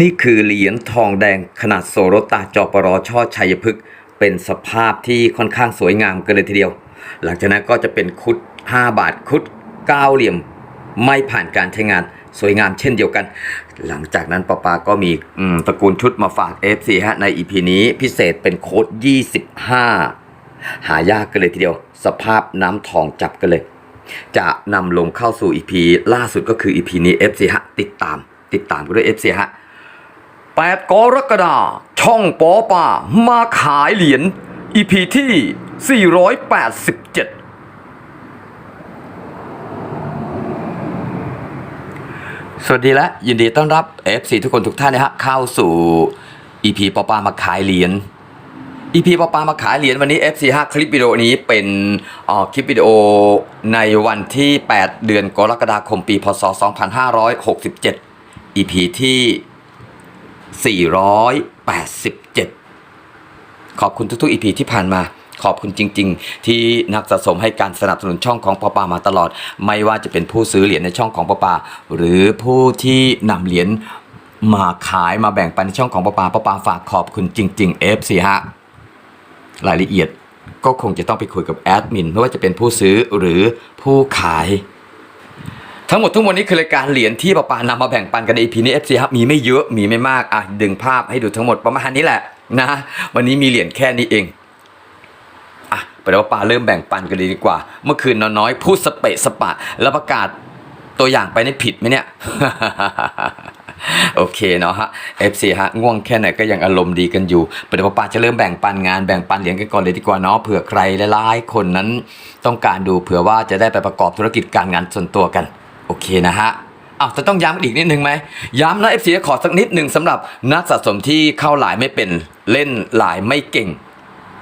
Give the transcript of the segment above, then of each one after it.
นี่คือเหรียญทองแดงขนาดโสรตาจอปรอช่อชัยพฤกษ์เป็นสภาพที่ค่อนข้างสวยงามกันเลยทีเดียว หลังจากนั้นก็จะเป็นคุด 5 บาทคุดเก้าเหลี่ยม ไม่ผ่านการใช้งานสวยงามเช่นเดียวกัน หลังจากนั้นปาปาก็มีมตระกูลชุดมาฝาก FC ฮะใน EP นี้พิเศษเป็นโค้ด 25 หายากกันเลยทีเดียว สภาพน้ำทองจับกันเลย จะนำลงเข้าสู่ EP ล่าสุดก็คือ EP นี้ FC ฮะติดตาม ติดตามกันด้วย FC ฮะ 8 กรกฎาคมช่องปอป่ามาขายเหรียญ EP ที่ 487สวัสดีและยินดีต้อนรับ FC ทุกคนทุกท่านนะฮะเข้าสู่ EP ปอปามาขายเหรียญ EP ปอปามาขายเหรียญวันนี้ FC 5คลิปวิดีโอนี้เป็นออคลิปวิดีโอในวันที่ 8 เดือนกรกฎาคมปี พศ 2567 EP ที่ 487 ขอบคุณทุกๆ EP ที่ผ่านมา ขอบคุณจริง ๆ ที่นักสะสมให้การสนับสนุนช่องของปอปามาตลอด ไม่ว่าจะเป็นผู้ซื้อเหรียญในช่องของปอปา หรือผู้ที่นำเหรียญมาขายมาแบ่งปันในช่องของปอปาปอปาฝากขอบคุณจริง ๆ FC ฮะรายละเอียดก็คงจะต้องไปคุยกับแอดมินไม่ว่าจะเป็นผู้ซื้อหรือผู้ขาย ทั้งหมดทั้งมวลนี้คือรายการเหรียญที่ปาปานำมาแบ่งปันกันใน EP นี้ FC ครับมีไม่เยอะมีไม่มากอะดึงภาพให้ดูทั้งหมดประมาณนี้แหละนะวันนี้มีเหรียญแค่นี้เองอะไปแล้วปาเริ่มแบ่งปันกันเลยดีกว่า เมื่อคืนน้อยพูดสเปะสปะ แล้วประกาศตัวอย่างไปนี่ผิดไหมเนี่ยโอเคเนาะฮะ FC ฮะง่วงแค่ไหนก็ยังอารมณ์ดีกันอยู่เดี๋ยวป้าจะเริ่มแบ่งปันงานแบ่งปันเหรียญกันก่อนเลยดีกว่าเนาะเผื่อใครหลายๆคนนั้นต้องการดูเผื่อว่าจะได้ไปประกอบธุรกิจการงานส่วนตัวกัน โอเคนะฮะอ้าวจะต้องย้ำอีกนิดนึงไหมย้ำนะ FC ขอสักนิดหนึ่งสำหรับนักสะสมที่เข้าหลายไม่เป็นเล่นหลายไม่เก่ง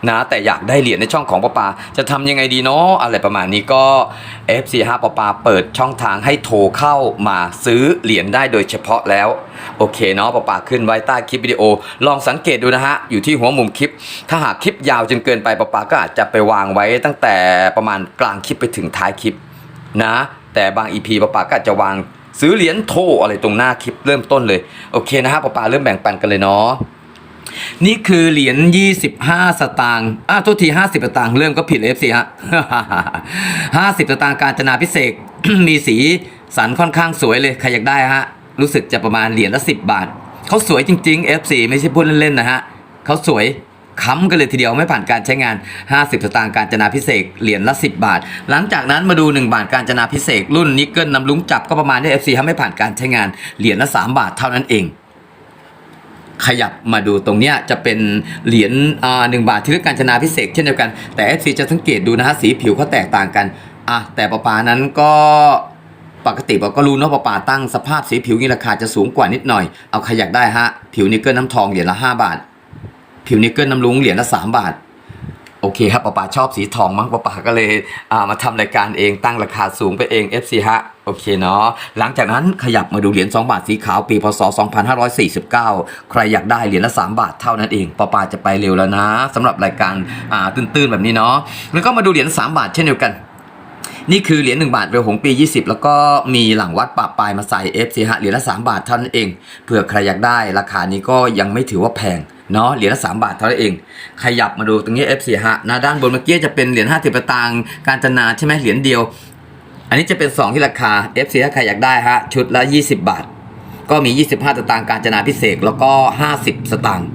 นะแต่อยากได้เหรียญในช่องของปอปาจะทำยังไงดีเนาะอะไรประมาณนี้ก็ FC5 ปอปาเปิดช่องทางให้โทรเข้ามาซื้อเหรียญได้โดยเฉพาะแล้ว โอเคเนาะปอปาขึ้นไว้ใต้คลิปวิดีโอ ลองสังเกตดูนะฮะ อยู่ที่หัวมุมคลิป ถ้าหากคลิปยาวจนเกินไปปอปาก็อาจจะไปวางไว้ตั้งแต่ประมาณกลางคลิปไปถึงท้ายคลิปนะ แต่บาง EP ปอปาก็อาจจะวางซื้อเหรียญโทอะไรตรงหน้าคลิปเริ่มต้นเลย โอเคนะฮะปอปาเริ่มแบ่งปันกันเลยเนาะนี่คือเหรียญ25 สตางค์อะโทษที50 สตางค์เริ่มก็ผิดเลย FC ฮะ50 สตางค์การจนาพิเศษ มีสีสันค่อนข้างสวยเลย ใครอยากได้ฮะ รู้สึกจะประมาณเหรียญละ 10 บาท เขาสวยจริง ๆ FC ไม่ใช่พูดเล่น ๆ นะฮะ เขาสวย ค้ำกันเลยทีเดียวไม่ผ่านการใช้งาน 50 สตางค์การจนาพิเศษเหรียญละ 10 บาท หลังจากนั้นมาดู 1 บาทการจนาพิเศษรุ่นนิกเกิลนำลุงจับก็ประมาณนี้ FC ฮะไม่ผ่านการใช้งานเหรียญละ 3 บาทเท่านั้นเองขยับมาดูตรงเนี้ยจะเป็นเหรียญหนึ่งบาทที่เรียกการชนะพิเศษเช่นเดียวกัน แต่ FC จะสังเกตดูนะฮะสีผิวเขาแตกต่างกันอะแต่ปะปานั้นก็ปกติเราก็รู้เนาะปะปาตั้งสภาพสีผิวนี่ราคาจะสูงกว่านิดหน่อย เอาใครอยากได้ฮะ ผิวนิกเกิลน้ำทองเหรียญละ 5 บาท ผิวนิกเกิลน้ำลุงเหรียญละ3บาท โอเคครับปะปาชอบสีทองมั้งปะปาก็เลยามาทำรายการเองตั้งราคาสูงไปเอง FC ฮะโอเคเนาะหลังจากนั้นขยับมาดูเหรียญ2บาทสีขาวปีพศ 2549 ใครอยากได้เหรียญละ 3 บาทเท่านั้นเองปะปาจะไปเร็วแล้วนะสำหรับรายการอ่าตื้นๆแบบนี้เนาะแล้วก็มาดูเหรียญ3บาทเช่นเดียวกัน นี่คือเหรียญ1บาทเรือหงปี 20 แล้วก็มีหลังวัดปะปลายมาใส่ FC ฮะเหรียญละ 3 บาทเท่านั้นเองเผื่อใครอยากได้ราคานี้ก็ยังไม่ถือว่าแพงเนาะเหรียญละ3บาทเท่านั้นเอง ขยับมาดูตรงนี้ FC ฮะน้าด้านบนเมื่อกี้จะเป็นเหรียญ50สตางการจนาใช่ไหมเหรียญเดียว อันนี้จะเป็น 2 ที่ราคา FC ถ้าใครอยากได้ฮะชุดละ 20 บาท ก็มี 25สตางค์การจนาพิเศษแล้วก็ 50 สตางค์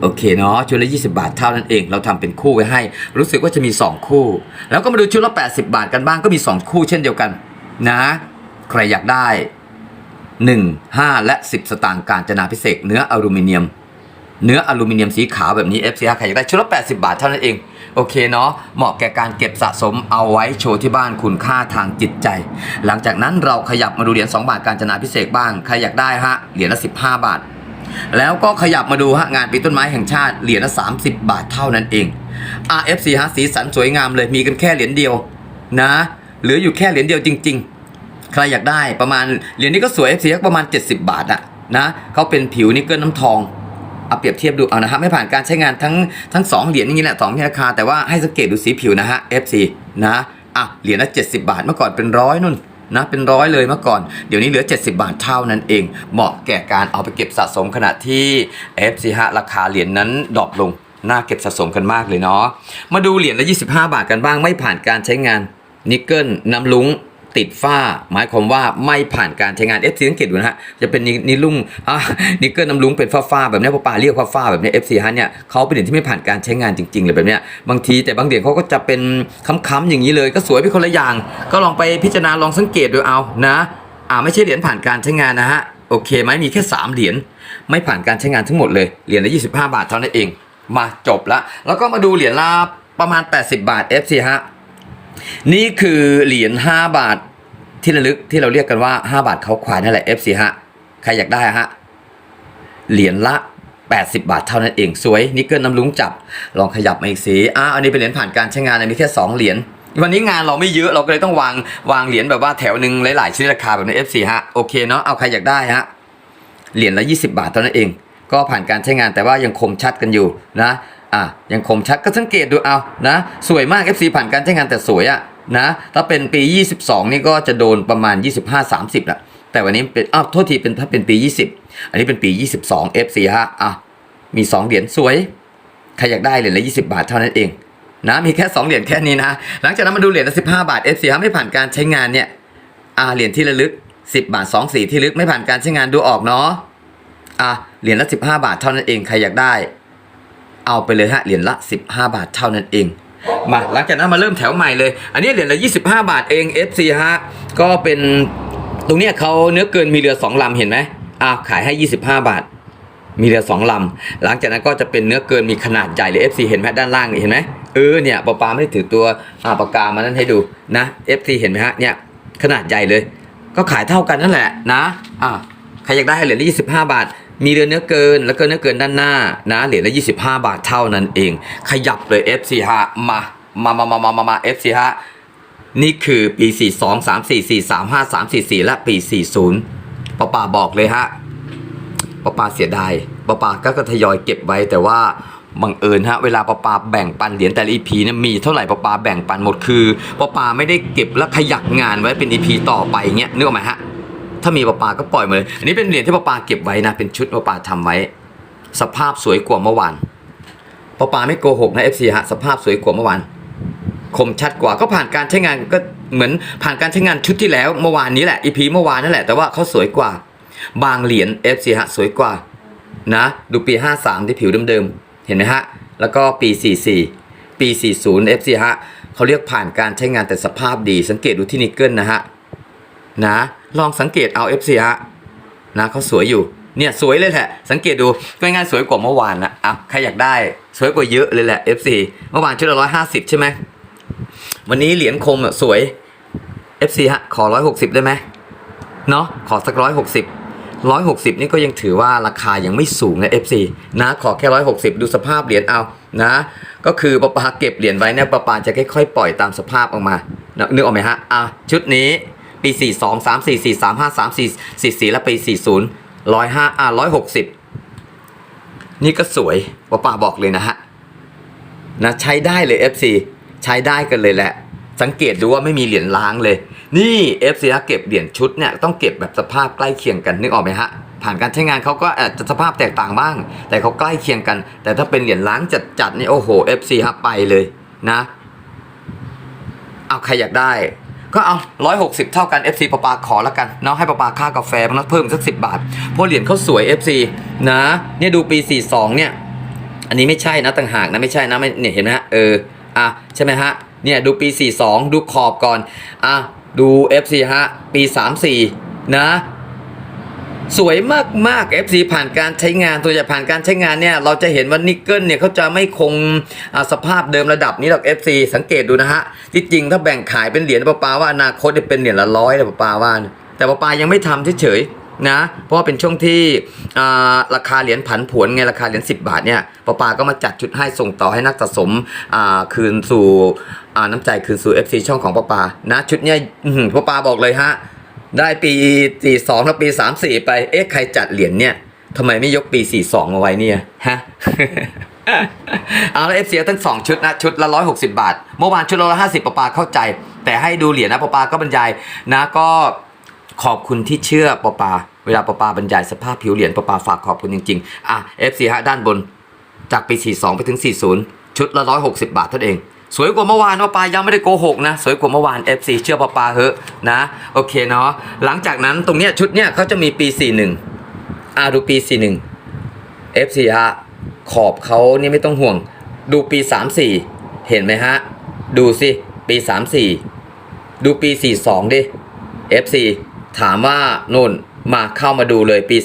โอเคเนาะชุดละ 20 บาทเท่านั้นเอง เราทำเป็นคู่ไว้ให้ รู้สึกว่าจะมี 2 คู่ แล้วก็มาดูชุดละ 80 บาทกันบ้างก็มี 2 คู่เช่นเดียวกันนะ ใครอยากได้ 1 5 และ 10 สตางค์การจนาพิเศษเนื้ออลูมิเนียม เนื้ออลูมิเนียมสีขาวแบบนี้ FC ใครอยากได้ชุดละ 80 บาทเท่านั้นเองโอเคเนาะเหมาะแก่การเก็บสะสมเอาไว้โชว์ที่บ้านคุณค่าทางจิตใจ หลังจากนั้นเราขยับมาดูเหรียญ2บาทการจนาพิเศษบ้างใครอยากได้ฮะเหรียญละ 15 บาท แล้วก็ขยับมาดูฮะงานปีต้นไม้แห่งชาติเหรียญละ30 บาทเท่านั้นเอง RFC ฮะสีสันสวยงามเลยมีกันแค่เหรียญเดียวนะเหลืออยู่แค่เหรียญเดียวจริง ๆ ใครอยากได้ประมาณเหรียญนี้ก็สวย FC ประมาณ 70 บาทอะนะเขาเป็นผิวนิกเกิลน้ำทองเอาเปรียบเทียบดูเอานะครับไม่ผ่านการใช้งานทั้งทั้งสองเหรียญอย่างนี้แหละสองราคาแต่ว่าให้สังเกตดูสีผิวนะฮะ FC นะอะเหรียญละ70 บาทเมื่อก่อนเป็นร้อยนู่น นะเป็นร้อยเลยเมื่อก่อน เดี๋ยวนี้เหลือ 70 บาทเท่านั้นเอง เหมาะแก่การเอาไปเก็บสะสมขณะที่ FC ฮะราคาเหรียญนั้นดรอปลงน่าเก็บสะสมกันมากเลยเนาะมาดูเหรียญละ 25 บาทกันบ้างไม่ผ่านการใช้งานนิกเกิลน้ำลุง ติดฝ้า หมายความว่าไม่ผ่านการใช้งานเอฟซีสังเกตดูนะฮะจะเป็นนินิลุงอ่านิกเกิลน้ำลุงเป็นฝ้าๆแบบนี้พอปาเรียกฝ้าๆแบบนี้เอฟซีฮะเนี่ยเขาเป็นเหรียญที่ไม่ผ่านการใช้งานจริงๆเลยแบบเนี้ยบางทีแต่บางเหรียญเขาก็จะเป็นค้ำๆอย่างนี้เลยก็สวยไปคนละอย่าง ก็ลองไปพิจารณาลองสังเกตดูเอานะอ่าไม่ใช่เหรียญผ่านการใช้งานนะฮะโอเคไหมมีแค่สามเหรียญไม่ผ่านการใช้งานทั้งหมดเลยเหรียญละ25 บาทเท่านั้นเอง มาจบละแล้วก็มาดูเหรียญละประมาณ 80 บาท FC ฮะ นี่คือเหรียญ5บาทที่ระลึกที่เราเรียกกันว่า 5 บาทเขาควายนั่นแหละ FC ฮะใครอยากได้ฮะเหรียญละ 80 บาทเท่านั้นเองสวยนิกเกิลน้ำลุงจับ ลองขยับมาอีกสีอะอันนี้เป็นเหรียญผ่านการใช้งานมีแค่2เหรียญวันนี้งานเราไม่เยอะเราก็เลยต้องวางวางเหรียญแบบว่าแถวหนึ่งหลายๆชนิดราคาแบบใน FC ฮะโอเคเนาะเอาใครอยากได้ฮะเหรียญละ 20 บาทเท่านั้นเอง ก็ผ่านการใช้งานแต่ว่ายังคมชัดกันอยู่นะ อะยังคมชัดก็สังเกตดูเอานะ สวยมาก FC ผ่านการใช้งานแต่สวยอะนะถ้าเป็นปี 22 นี่ก็จะโดนประมาณ 25-30ละแต่วันนี้เป็นอ้าวโทษทีเป็นถ้าเป็นปี 20 อันนี้เป็นปี 22 FC ฮะอะมี 2 เหรียญสวย ใครอยากได้เหรียญละ 20 บาทเท่านั้นเองนะมีแค่ 2 เหรียญแค่นี้นะ หลังจากนั้นมาดูเหรียญละ15 บาท FC ฮะไม่ผ่านการใช้งานเนี่ยอ่าเหรียญที่ระลึก 10 บาท 2 สีที่ลึกไม่ผ่านการใช้งานดูออกเนาะอะเหรียญละ 15 บาทเท่านั้นเองใครอยากได้ เอาไปเลยฮะเหรียญละ 15 บาทเท่านั้นเองมาหลังจากนั้นมาเริ่มแถวใหม่เลย อันนี้เหรียญละ 25 บาทเอง FC ฮะก็เป็นตรงเนี้ยเขาเนื้อเกินมีเรือ2ลำเห็นไหมอะขายให้ 25 บาท มีเรือสองลำหลังจากนั้นก็จะเป็นเนื้อเกินมีขนาดใหญ่เลย FC เห็นไหมด้านล่างนี่เห็นไหมเออเนี่ยปาปาไม่ได้ถือตัวอ่าปากกามานั่นให้ดูนะ FC เห็นไหมฮะเนี่ยขนาดใหญ่เลย ก็ขายเท่ากันนั่นแหละนะอ่าใครอยากได้เหรียญละ25 บาท มีเรือเนื้อเกินแล้วก็เนื้อเกินด้านหน้านะเหรียญละ 25 บาทเท่านั้นเอง ขยับเลย FC ฮะมามามามามามามา FC ฮะนี่คือปี 42 3 4 4 3 5 3 4 4 และปี 40ปาปาบอกเลยฮะป้าปาเสียดายป้าปาก็ก็ทยอยเก็บไว้แต่ว่าบังเอิญฮะเวลาป้าปาแบ่งปันเหรียญแต่ละอีพีเนี่ยมีเท่าไหร่ป้าปาแบ่งปันหมดคือป้าปาไม่ได้เก็บแล้วขยักงานไว้เป็นอีพีต่อไปเงี้ยนึกออกไหมฮะ ถ้ามีป้าปาก็ปล่อยมาเลย อันนี้เป็นเหรียญที่ป้าปาเก็บไว้นะ เป็นชุดป้าปาทำไว้ สภาพสวยกว่าเมื่อวานป้าปาไม่โกหกนะเอฟซีฮะ สภาพสวยกว่าเมื่อวาน คมชัดกว่า ก็ผ่านการใช้งานก็เหมือนผ่านการใช้งานชุดที่แล้วเมื่อวานนี้แหละอีพีเมื่อวานนั่นแหละ แต่ว่าเขาสวยกว่า บางเหรียญ FC ฮะสวยกว่า นะ ดูปี 53 ที่ผิวเดิมๆ เห็นไหมฮะ แล้วก็ปี 44 ปี 40 FC ฮะเขาเรียกผ่านการใช้งานแต่สภาพดี สังเกตดูที่นิกเกิลนะฮะ นะ ลองสังเกตเอา FC ฮะนะเขาสวยอยู่เนี่ยสวยเลยแหละ สังเกตดูก็ง่ายๆสวยกว่าเมื่อวานนะอะใครอยากได้สวยกว่าเยอะเลยแหละ FC เมื่อวานชุดละร้อยห้าสิบใช่ไหมวันนี้เหรียญคมอะสวย FC ฮะขอร้อยหกสิบได้ไหมเนาะขอสักร้อยหกสิบร้อยหกสิบนี่ก็ยังถือว่าราคายังไม่สูงนะ FC นะขอแค่ร้อยหกสิบดูสภาพเหรียญเอานะ ก็คือปะปาเก็บเหรียญไว้เนี่ยปะปาจะค่อยๆปล่อยตามสภาพออกมานะนึกออกไหมฮะอะชุดนี้ ปี 4 2 3 4 4 3 5 3 4 4 4 และปี 40 105อะ160 นี่ก็สวยปะปาบอกเลยนะฮะนะใช้ได้เลย FC ใช้ได้กันเลยแหละ สังเกตดูว่าไม่มีเหรียญล้างเลย นี่ FC นะเก็บเหรียญชุดเนี่ยต้องเก็บแบบสภาพใกล้เคียงกันนึกออกไหมฮะผ่านการใช้งานเขาก็อาจจะสภาพแตกต่างบ้าง แต่เขาใกล้เคียงกัน แต่ถ้าเป็นเหรียญล้างจัดๆนี่โอ้โห FC ฮะไปเลยนะ เอาใครอยากได้ ก็เอา 160 เท่ากัน FC ปาปาขอแล้วกันเนาะให้ปาปาค่ากาแฟมันเพิ่มสัก 10 บาท เพราะเหรียญเขาสวย FC นะเนี่ยดูปี 42 เนี่ย อันนี้ไม่ใช่นะต่างหากนะไม่ใช่นะไม่เนี่ยเห็นไหมฮะเอออะใช่ไหมฮะเนี่ยดูปี 42 ดูขอบก่อนอะดู FC ฮะปี 34 นะ สวยมากมากๆ FC ผ่านการใช้งานตัวจะผ่านการใช้งานเนี่ยเราจะเห็นว่านิกเกิลเนี่ยเขาจะไม่คงสภาพเดิมระดับนี้หรอก FC สังเกตดูนะฮะที่จริงถ้าแบ่งขายเป็นเหรียญปาปาว่าอนาคตเนี่ยเป็นเหรียญละร้อยเลยปาปาว่า แต่ปาปายังไม่ทำเฉยๆนะเพราะว่าเป็นช่วงที่ราคาเหรียญผันผวนไงราคาเหรียญ10 บาทเนี่ยปาปาก็มาจัดชุดให้ส่งต่อให้นักสะสมคืนสู่น้ำใจคืนสู่ FC ช่องของปาปานะชุดเนี่ยอื้อหือปาปาบอกเลยฮะ ได้ปี 42 แล้วปี 34 ไป เอ๊ะใครจัดเหรียญเนี่ยทำไมไม่ยกปี 42 มาไว้เนี่ยฮะเอาแล้วเอฟซีทั้ง2ชุดนะ ชุดละ 160 บาท เมื่อวานชุดละ 150ปะปาเข้าใจ แต่ให้ดูเหรียญนะปอปาก็บรรยายนะก็ขอบคุณที่เชื่อปอปา เวลาปอปาบรรยายสภาพผิวเหรียญปอปาฝากขอบคุณจริง ๆ อะ FC ฮะด้านบนจากปี 42 ไปถึง 40 ชุดละ 160 บาทเท่านั้นเอง สวยกว่าเมื่อวานปอปายังไม่ได้โกหกนะ สวยกว่าเมื่อวาน FC เชื่อปอปาเหอะนะ โอเคเนาะหลังจากนั้นตรงเนี้ยชุดเนี้ยเขาจะมีปี 41อะดูปี 41 FC ฮะขอบเขานี่ไม่ต้องห่วง ดูปี 34 เห็นไหมฮะ ดูสิ ปี 34 ดูปี 42 ดิ FC ถามว่าโน่นมาเข้ามาดูเลยปี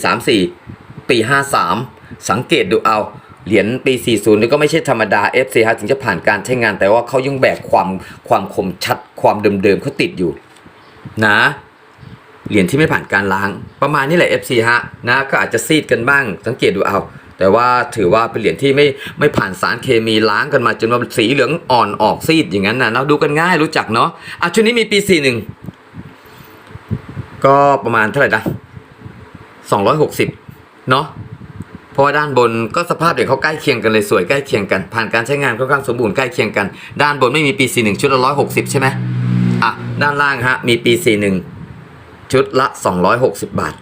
34 ปี 53 สังเกตดูเอา เหรียญปี 40นี่ก็ไม่ใช่ธรรมดา FC ฮะถึงจะผ่านการใช้งาน แต่ว่าเขายังแบกความความคมชัดความเดิมๆเขาติดอยู่ นะเหรียญที่ไม่ผ่านการล้าง ประมาณนี้แหละ FC ฮะนะก็อาจจะซีดกันบ้างสังเกตดูเอาแต่ว่าถือว่าเป็นเหรียญที่ไม่ไม่ผ่านสารเคมีล้างกันมาจนว่าสีเหลืองอ่อนออกซีดอย่างนั้นนะเราดูกันง่ายรู้จักเนาะอะชุดนี้มีปี 41 ก็ประมาณเท่าไหร่นะ260 เนาะ เพราะว่าด้านบนก็สภาพเด็กเขาใกล้เคียงกันเลยสวยใกล้เคียงกัน ผ่านการใช้งานค่อนข้างสมบูรณ์ใกล้เคียงกัน ด้านบนไม่มีปี 41 ชุดละ160 ใช่ไหมอะด้านล่างฮะมีปี 41 ชุดละ 260 บาท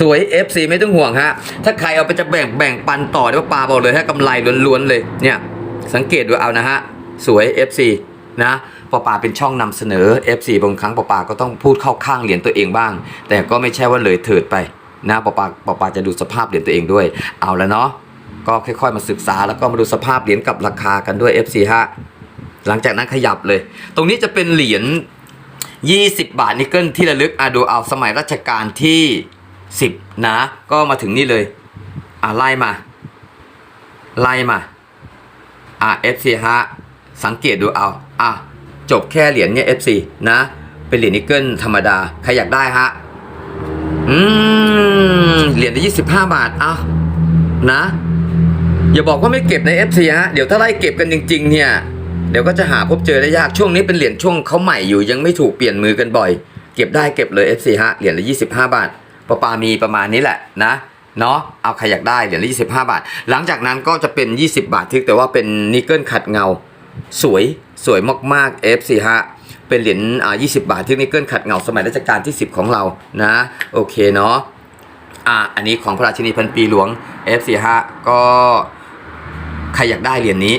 สวย FC ไม่ต้องห่วงฮะ ถ้าใครเอาไปจะแบ่งแบ่งปันต่อได้าปลาบอกเลยถ้ากำไรล้วนๆเลยเนี่ยสังเกตดูเอานะฮะสวย FC นะปอปาเป็นช่องนำเสนอ FC บางครั้งปอปาก็ต้องพูดเข้าข้างเหรียญตัวเองบ้าง แต่ก็ไม่ใช่ว่าเลยเถิดไป นะปอปาปอปาจะดูสภาพเหรียญตัวเองด้วย เอาแล้วเนาะก็ค่อยๆมาศึกษาแล้วก็มาดูสภาพเหรียญกับราคากันด้วย FC ฮะหลังจากนั้นขยับเลย ตรงนี้จะเป็นเหรียญ20 บาทนิกเกิลที่ระลึกอะดูเอาสมัยรัชกาลที่ 10 นะ ก็มาถึงนี่เลยอะไล่มา ไล่มาอะ FC ฮะสังเกตดูเอาอะจบแค่เหรียญเนี่ย FC นะ เป็นเหรียญนิกเกิลธรรมดา ใครอยากได้ฮะ อืมเหรียญละ25บห้าบาทอะนะ อย่าบอกว่าไม่เก็บใน FC ฮะเดี๋ยวถ้าไล่เก็บกันจริง ๆ เนี่ย เดี๋ยวก็จะหาพบเจอได้ยากช่วงนี้เป็นเหรียญช่วงเขาใหม่อยู่ยังไม่ถูกเปลี่ยนมือกันบ่อย เก็บได้เก็บเลย FC ฮะเหรียญละ25บห้าบาทปปามีประมาณนี้แหละนะเนาะเอาใครอยากได้เหรียญละ25 บาท หลังจากนั้นก็จะเป็น 20 บาททึกแต่ว่าเป็นนิกเกิลขัดเงา สวยสวยมากๆ FC ฮะ เป็นเหรียญอ่า20บาทที่นิกเกิลขัดเงาสมัยรัชกาลที่ 10 ของเรานะโอเคเนาะอ่าอันนี้ของพระราชินีพันปีหลวง F4 ฮะก็ใครอยากได้เหรียญนี้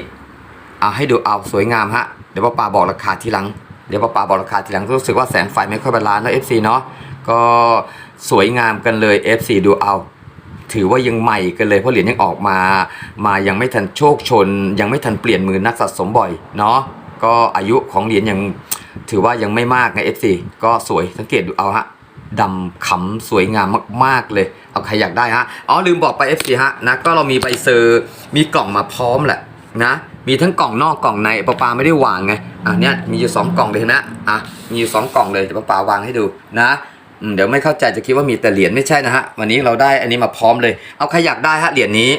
เอาให้ดูเอาสวยงามฮะเดี๋ยวป้าปาบอกราคาทีหลังเดี๋ยวป้าปาบอกราคาทีหลังรู้สึกว่าแสงไฟไม่ค่อยบาลานซ์แล้ว F4 เนาะก็สวยงามกันเลย F4 ดูเอาถือว่ายังใหม่กันเลยเพราะเหรียญยังออกมา มายังไม่ทันโชคชน ยังไม่ทันเปลี่ยนมือนักสะสมบ่อยเนาะก็อายุของเหรียญยัง ถือว่ายังไม่มากใน F4 ก็สวยสังเกตดูเอาฮะดำขำสวยงามมาก ๆ เลย เอาใครอยากได้ฮะอ๋อลืมบอกไป FC ฮะนะก็เรามีใบเซอร์มีกล่องมาพร้อมแหละนะมีทั้งกล่องนอกกล่องในปะปาไม่ได้วางไงอะเนี่ยมีอยู่สองกล่องเลยนะอะมีอยู่สองกล่องเลยปะปาวางให้ดูนะเดี๋ยวไม่เข้าใจจะคิดว่ามีแต่เหรียญไม่ใช่นะฮะวันนี้เราได้อันนี้มาพร้อมเลย เอาใครอยากได้ฮะเหรียญนี้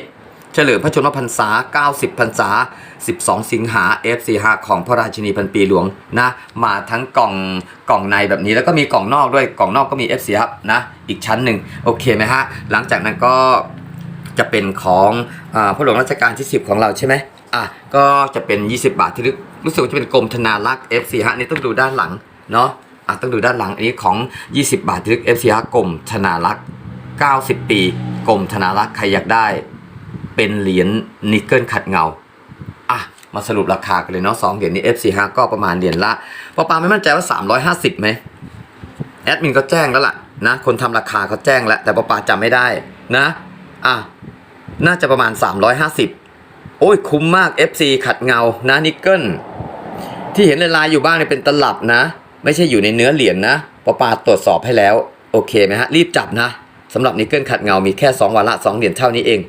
เฉลิมพระชนมพรรษา 90 พรรษา 12 สิงหา FC ฮะของพระราชินีพันปีหลวงนะ มาทั้งกล่องกล่องในแบบนี้แล้วก็มีกล่องนอกด้วยกล่องนอกก็มี FC ครับนะ อีกชั้นหนึ่งโอเคไหมฮะ หลังจากนั้นก็จะเป็นของอพระหลวงรัชกาลที่ 10 ของเราใช่ไหมอะก็จะเป็น 20 บาทที่รู้รู้สึกจะเป็นกรมธนารักษ์ FC ฮะนี่ต้องดูด้านหลังเนาะอะต้องดูด้านหลังอันนี้ของ 20 บาทที่ลึก FC ฮะกรมธนารักษ์ 90 ปีกรมธนารักษ์ใครอยากได้ เป็นเหรียญนิกเกิลขัดเงาอะมาสรุปราคากันเลยเนาะสองเหรียญนี้ F45 ก็ประมาณเหรียญละปอปาไม่มั่นใจว่า 350ไหมแอดมินก็แจ้งแล้วล่ะนะคนทำราคาเขาแจ้งแล้ว แต่ปอปาจำไม่ได้นะอะน่าจะประมาณ 350 โอ้ยคุ้มมาก FC ขัดเงานะนิกเกิลที่เห็นลายๆอยู่บ้างเนี่ยเป็นตลับนะ ไม่ใช่อยู่ในเนื้อเหรียญนะปอปาตรวจสอบให้แล้ว โอเคไหมฮะ รีบจับนะสำหรับนิกเกิลขัดเงามีแค่ 2วาระ2เหรียญเท่านี้เอง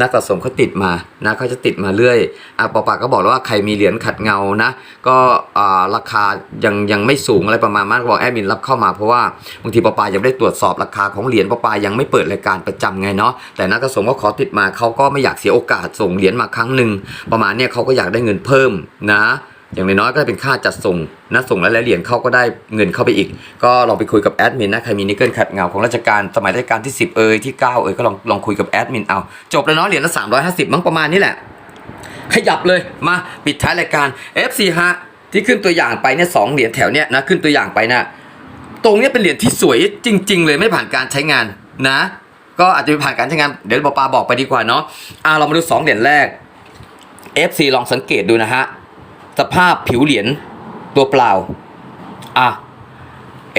นักสะสมเขาติดมานะเขาจะติดมาเรื่อยอะปอปาก็บอกแล้วว่าใครมีเหรียญขัดเงานะ ก็อ่าราคายังยังไม่สูงอะไรประมาณนั้นบอกแอดมินรับเข้ามาเพราะว่าบางทีปอปายังไม่ได้ตรวจสอบราคาของเหรียญปอปายังไม่เปิดรายการประจำไงเนาะแต่นักสะสมก็ขอติดมาเขาก็ไม่อยากเสียโอกาสส่งเหรียญมาครั้งหนึ่งประมาณเนี้ยเขาก็อยากได้เงินเพิ่มนะ อย่างน้อยก็เป็นค่าจัดส่งนะส่งแล้วเหรียญเขาก็ได้เงินเข้าไปอีก ก็ลองไปคุยกับแอดมินนะใครมีนิกเกิลขัดเงาของราชการสมัยราชการที่ 10 เอยที่ 9 เอยก็ลองลองคุยกับแอดมินเอา จบแล้วเนาะเหรียญละ350 มั้งประมาณนี้แหละ ขยับเลยมาปิดท้ายรายการ FC ฮะที่ขึ้นตัวอย่างไปเนี่ยสองเหรียญแถวเนี้ยนะขึ้นตัวอย่างไปนะตรงเนี้ยเป็นเหรียญที่สวยจริง ๆ เลยไม่ผ่านการใช้งานนะ ก็อาจจะไม่ผ่านการใช้งานเดี๋ยวปอปาบอกไปดีกว่าเนาะอ่าเรามาดูสองเหรียญแรก FC ลองสังเกตดูนะฮะ สภาพผิวเหรียญตัวเปล่า อะ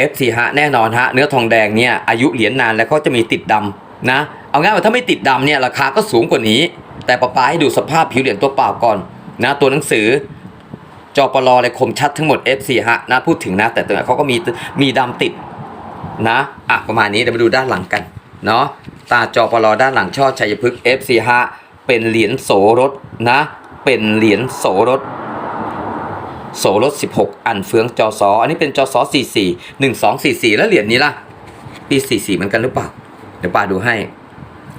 F4 ฮะแน่นอนฮะ เนื้อทองแดงเนี่ยอายุเหรียญนานแล้วก็จะมีติดดำนะ เอาง่ายว่าถ้าไม่ติดดำเนี่ยราคาก็สูงกว่านี้ แต่ปะป๊าให้ดูสภาพผิวเหรียญตัวเปล่าก่อนนะตัวหนังสือจอปลออะไรคมชัดทั้งหมด F4 ฮะนะพูดถึงนะ แต่ตัวเขาก็มีมีดำติดนะอะประมาณนี้เดี๋ยวมาดูด้านหลังกันเนาะตาจอปลอด้านหลังช่อชัยพฤกษ์ F4 ฮะเป็นเหรียญโสรถนะ เป็นเหรียญโสรถ โสรถ16 อันเฟืองจอสออันนี้เป็นจอสอ44 1244 แล้วเหรียญนี้ล่ะ ปี 44เหมือนกันหรือเปล่า เดี๋ยวป้าดูให้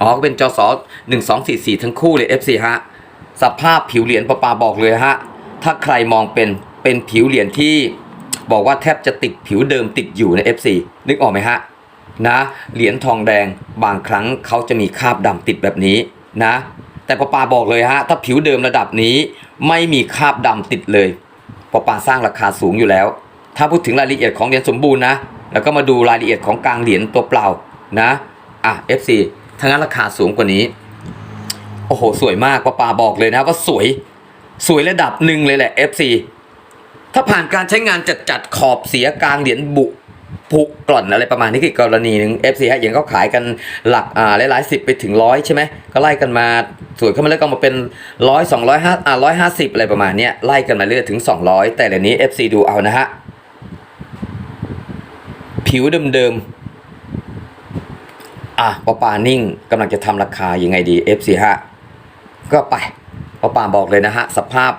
อ๋อก็เป็นจอสอ1244 ทั้งคู่เลย F4 ฮะ สภาพผิวเหรียญป้าปาบอกเลยฮะ ถ้าใครมองเป็น เป็นผิวเหรียญที่บอกว่าแทบจะติดผิวเดิมติดอยู่ใน F4 นึกออกไหมฮะ นะ เหรียญทองแดงบางครั้งเขาจะมีคราบดำติดแบบนี้นะ แต่ป้าปาบอกเลยฮะ ถ้าผิวเดิมระดับนี้ไม่มีคราบดำติดเลย ปะปาสร้างราคาสูงอยู่แล้ว ถ้าพูดถึงรายละเอียดของเหรียญสมบูรณ์นะ แล้วก็มาดูรายละเอียดของกลางเหรียญตัวเปล่านะอะ FC ทั้งนั้นราคาสูงกว่านี้ โอ้โห สวยมากปาปาบอกเลยนะว่าสวย สวยระดับหนึ่งเลยแหละ FC ถ้าผ่านการใช้งานจัดจัดขอบเสียกลางเหรียญบุ ผุกร่อนอะไรประมาณนี้ก็อีกรณีหนึ่ง FC ฮะอย่างเขาขายกันหลักอ่าหลายๆสิบไปถึงร้อยใช่ไหมก็ไล่กันมาสวยขึ้นมาแล้วก็มาเป็นร้อยสองร้อยห้าอ่าร้อยห้าสิบอะไรประมาณเนี้ยไล่กันมาเรื่อยถึงสองร้อยแต่เดี๋ยวนี้ FC ดูเอานะฮะผิวเดิมๆอะปอปานิ่งกำลังจะทำราคายังไงดี F4 ฮะก็ไปปอปาบอกเลยนะฮะสภาพ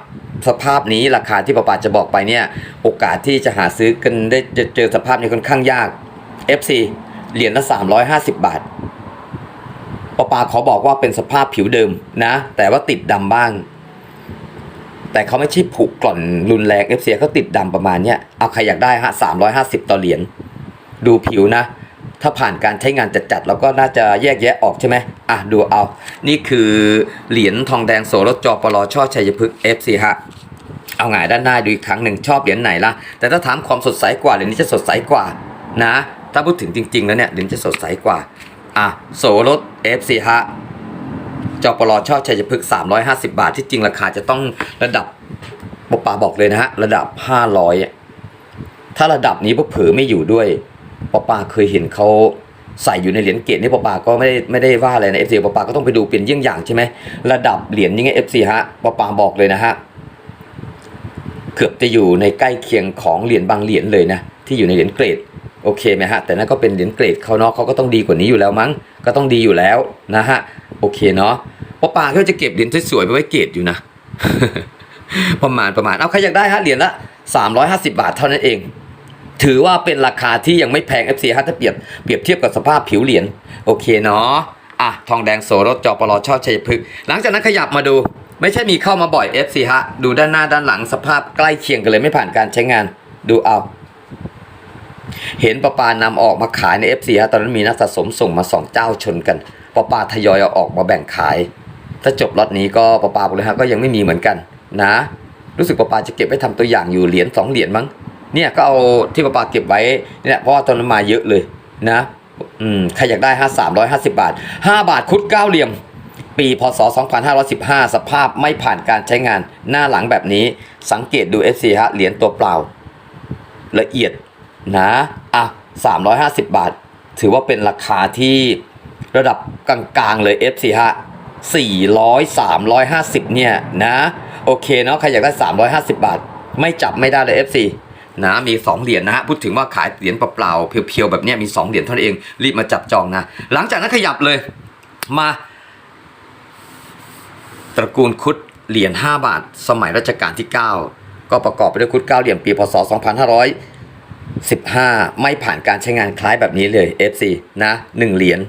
สภาพนี้ราคาที่ปอปาจะบอกไปเนี่ย โอกาสที่จะหาซื้อกันได้จะเจอสภาพนี้ค่อนข้างยาก F4 เหรียญละ 350 บาทปอปาขอบอกว่าเป็นสภาพผิวเดิมนะ แต่ว่าติดดำบ้าง แต่เขาไม่ใช่ผุกร่อนรุนแรง FC เขาติดดำประมาณเนี้ยเอาใครอยากได้ฮะ350 ต่อเหรียญดูผิวนะ ถ้าผ่านการใช้งานจัดๆเราก็น่าจะแยกแยะออกใช่ไหมอะดูเอา นี่คือเหรียญทองแดงโสรถจอปลอช่อชัยพฤกษ์ FC ฮะเอาหงายด้านหน้าดูอีกครั้งหนึ่งชอบเหรียญไหนล่ะ แต่ถ้าถามความสดใสกว่าเหรียญนี้จะสดใสกว่านะ ถ้าพูดถึงจริง ๆ แล้วเนี่ยเหรียญจะสดใสกว่าอะโสรถ FC ฮะจอปลอช่อชัยพฤกษ์350 บาทที่จริงราคาจะต้องระดับปอปาบอกเลยนะฮะระดับ 500อะถ้าระดับนี้พวกเผลอไม่อยู่ด้วย ปอปาเคยเห็นเขาใส่อยู่ในเหรียญเกตนี่ปอปาก็ไม่ได้ไม่ได้ว่าอะไรนะเอฟซีปอปาก็ต้องไปดูเป็นเยี่ยงอย่างใช่ไหมระดับเหรียญยังไงเอฟซีฮะปอปาบอกเลยนะฮะเกือบจะอยู่ในใกล้เคียงของเหรียญบางเหรียญเลยนะที่อยู่ในเหรียญเกรดโอเคไหมฮะแต่นั่นก็เป็นเหรียญเกรดเขาเนาะเขาก็ต้องดีกว่านี้อยู่แล้วมั้งก็ต้องดีอยู่แล้วนะฮะโอเคเนาะปอปาก็จะเก็บเหรียญสวยๆไปไว้เกรดอยู่นะประมาณประมาณเอาใครอยากได้ฮะเหรียญละ350 บาทเท่านั้นเอง ถือว่าเป็นราคาที่ยังไม่แพง FC ฮะถ้าเปรียบเปรียบเทียบกับสภาพผิวเหรียญโอเคเนาะอะทองแดงโสรถจอปลอช่อชัยพฤกษ์หลังจากนั้นขยับมาดู ไม่ใช่มีเข้ามาบ่อย FC ฮะดูด้านหน้าด้านหลังสภาพใกล้เคียงกันเลยไม่ผ่านการใช้งานดูเอา เห็นปะปานำออกมาขายใน FC ฮะตอนนั้นมีนักสะสมส่งมาสองเจ้าชนกันปะปาทยอยเอาออกมาแบ่งขาย ถ้าจบล็อตนี้ก็ปะปาบอกเลยฮะก็ยังไม่มีเหมือนกันนะ รู้สึกปะปาจะเก็บไว้ทำตัวอย่างอยู่เหรียญสองเหรียญมั้ง เนี่ยก็เอาที่ปะปาเก็บไว้เนี่ยเพราะว่าตอนนั้นมาเยอะเลยนะอืมใครอยากได้ห้าสามร้อยห้าสิบาทห้าบาทคุดเก้าเหลี่ยม ปีพศ 2515 สภาพไม่ผ่านการใช้งานหน้าหลังแบบนี้สังเกตดู FC ฮะเหรียญตัวเปล่า ละเอียดนะอะ350 บาท ถือว่าเป็นราคาที่ระดับกลางๆเลย FC ฮะ400 350 เนี่ยนะ โอเคเนาะใครอยากได้ 350 บาท ไม่จับไม่ได้เลย FC นะมี 2 เหรียญนะฮะพูดถึงว่าขายเหรียญเปล่าๆเพียวๆแบบนี้มี 2 เหรียญเท่านั้นเอง รีบมาจับจองนะ หลังจากนั้นขยับเลยมา ตระกูลคุดเหรียญ5บาท สมัยรัชกาลที่ 9 ก็ประกอบไปด้วยคุด9เหรียญปีพศ 2515 ไม่ผ่านการใช้งานคล้ายแบบนี้เลย FC นะ1เหรียญ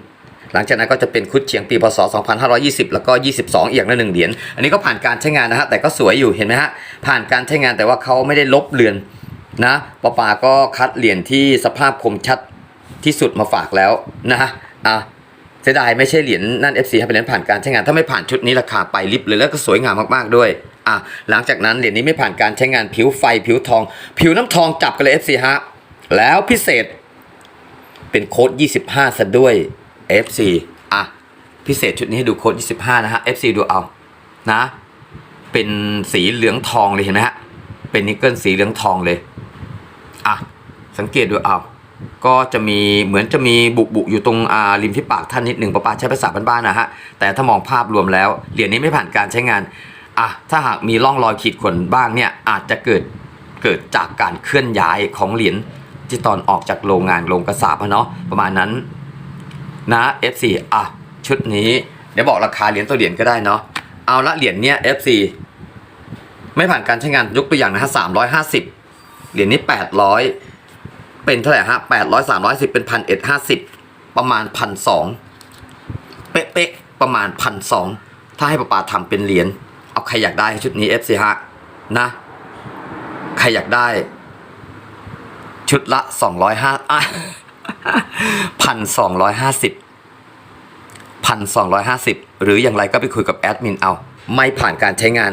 หลังจากนั้นก็จะเป็นคุดเฉียงปีพศ 2520 แล้วก็ 22เอียงละ1เหรียญ อันนี้ก็ผ่านการใช้งานนะฮะ แต่ก็สวยอยู่ เห็นไหมฮะ ผ่านการใช้งานแต่ว่าเขาไม่ได้ลบเลือน นะปอปาก็คัดเหรียญที่สภาพคมชัดที่สุดมาฝากแล้วนะฮะอะเสียดายไม่ใช่เหรียญนั่น FC ให้เป็นเหรียญผ่านการใช้งานถ้าไม่ผ่านชุดนี้ราคาไปลิฟต์เลยแล้วก็สวยงามมากๆด้วยอะหลังจากนั้นเหรียญนี้ไม่ผ่านการใช้งานผิวไฟผิวทอง ผิวน้ำทองจับกันเลย FC ฮะแล้วพิเศษ เป็นโค้ด 25ซะด้วย FC อะพิเศษชุดนี้ให้ดูโค้ด 25 นะฮะ FC ดูเอานะ เป็นสีเหลืองทองเลยเห็นไหมฮะเป็นนิกเกิลสีเหลืองทองเลย อะสังเกตดูเอาก็จะมีเหมือนจะมีบุบุอยู่ตรงอ่าริมที่ปากท่านนิดหนึ่งป้าป้าใช้ภาษาบ้านๆนะฮะแต่ถ้ามองภาพรวมแล้วเหรียญนี้ไม่ผ่านการใช้งานอะถ้าหากมีร่องรอยขีดข่วนบ้างเนี่ยอาจจะเกิดเกิดจากการเคลื่อนย้ายของเหรียญที่ตอนออกจากโรงงานโรงกระสาบะเนาะประมาณนั้นนะ F4 อะชุดนี้เดี๋ยวบอกราคาเหรียญตัวเหรียญก็ได้เนาะเอาละเหรียญเนี้ย F4 ไม่ผ่านการใช้งานยกตัวอย่างนะฮะสามร้อยห้าสิบ เหรียญนี้แปดร้อยเป็นเท่าไหร่ฮะแปดร้อยสามร้อยสิบเป็นพันเอ็ดห้าสิบประมาณพันสองเป๊ะๆประมาณพันสองถ้าให้ป้าปาทำเป็นเหรียญเอาใครอยากได้ชุดนี้ F4 ฮะนะใครอยากได้ ชุดละสองร้อยห้าอะพันสองร้อยห้าสิบพันสองร้อยห้าสิบหรืออย่างไรก็ไปคุยกับแอดมินเอา ไม่ผ่านการใช้งาน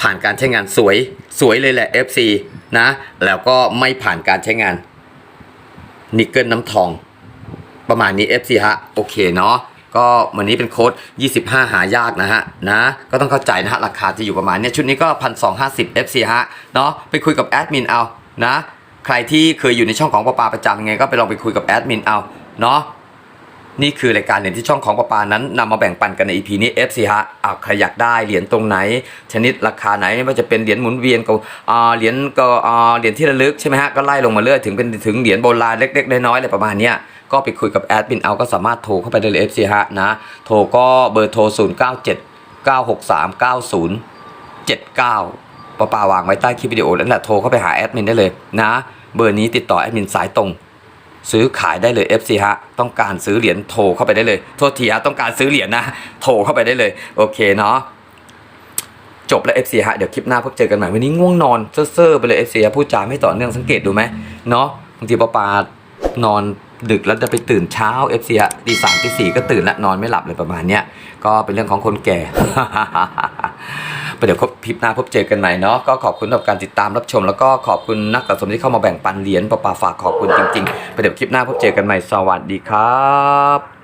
ผ่านการใช้งานสวย สวยเลยแหละ FC นะ แล้วก็ไม่ผ่านการใช้งานนิกเกิลน้ำทอง ประมาณนี้ FC ฮะ โอเคเนาะก็วันนี้เป็นโค้ด 25 หายากนะฮะนะ ก็ต้องเข้าใจนะฮะ ราคาจะอยู่ประมาณเนี้ยชุดนี้ก็พันสองห้าสิบ FC ฮะเนาะไปคุยกับแอดมินเอานะ ใครที่เคยอยู่ในช่องของปอปาประจำยังไงก็ไปลองไปคุยกับแอดมินเอาเนาะ นี่คือรายการเหรียญที่ช่องของปอปานั้นนำมาแบ่งปันกันใน EP นี้ FC ฮะอ่าใครอยากได้เหรียญตรงไหน ชนิดราคาไหนไม่ว่าจะเป็นเหรียญหมุนเวียนก็อ่าเหรียญก็อ่าเหรียญที่ระลึกใช่ไหมฮะก็ไล่ลงมาเรื่อยถึงเป็นถึงเหรียญโบราณเล็กๆน้อยๆอะไรประมาณเนี้ยก็ไปคุยกับแอดมินเอาก็สามารถโทรเข้าไปได้เลย FC ฮะนะโทรก็เบอร์โทร 0 9 7 9 6 3 9 0 7 9ปอปาวางไว้ใต้คลิปวิดีโอนั่นแหละโทรเข้าไปหาแอดมินได้เลยนะเบอร์นี้ติดต่อแอดมินสายตรง ซื้อขายได้เลย FC ฮะต้องการซื้อเหรียญโทรเข้าไปได้เลยโทษทีฮะต้องการซื้อเหรียญนะโทรเข้าไปได้เลย โอเคเนาะจบแล้ว FC ฮะเดี๋ยวคลิปหน้าพบเจอกันใหม่วันนี้ง่วงนอนเซ่อๆไปเลย FC ฮะพูดจาไม่ต่อเนื่องสังเกตดูไหมเนาะบางทีปาปานอนดึกแล้วจะไปตื่นเช้า FC ฮะตีสามตีสี่ก็ตื่นละนอนไม่หลับเลยประมาณเนี้ยก็เป็นเรื่องของคนแก่ ไปเดี๋ยวครบคลิปหน้าพบเจอกันใหม่เนาะก็ขอบคุณสำหรับการติดตามรับชม แล้วก็ขอบคุณนักสะสมที่เข้ามาแบ่งปันเหรียญปะปาฝากขอบคุณจริงๆไปเดี๋ยวคลิปหน้าพบเจอกันใหม่สวัสดีครับ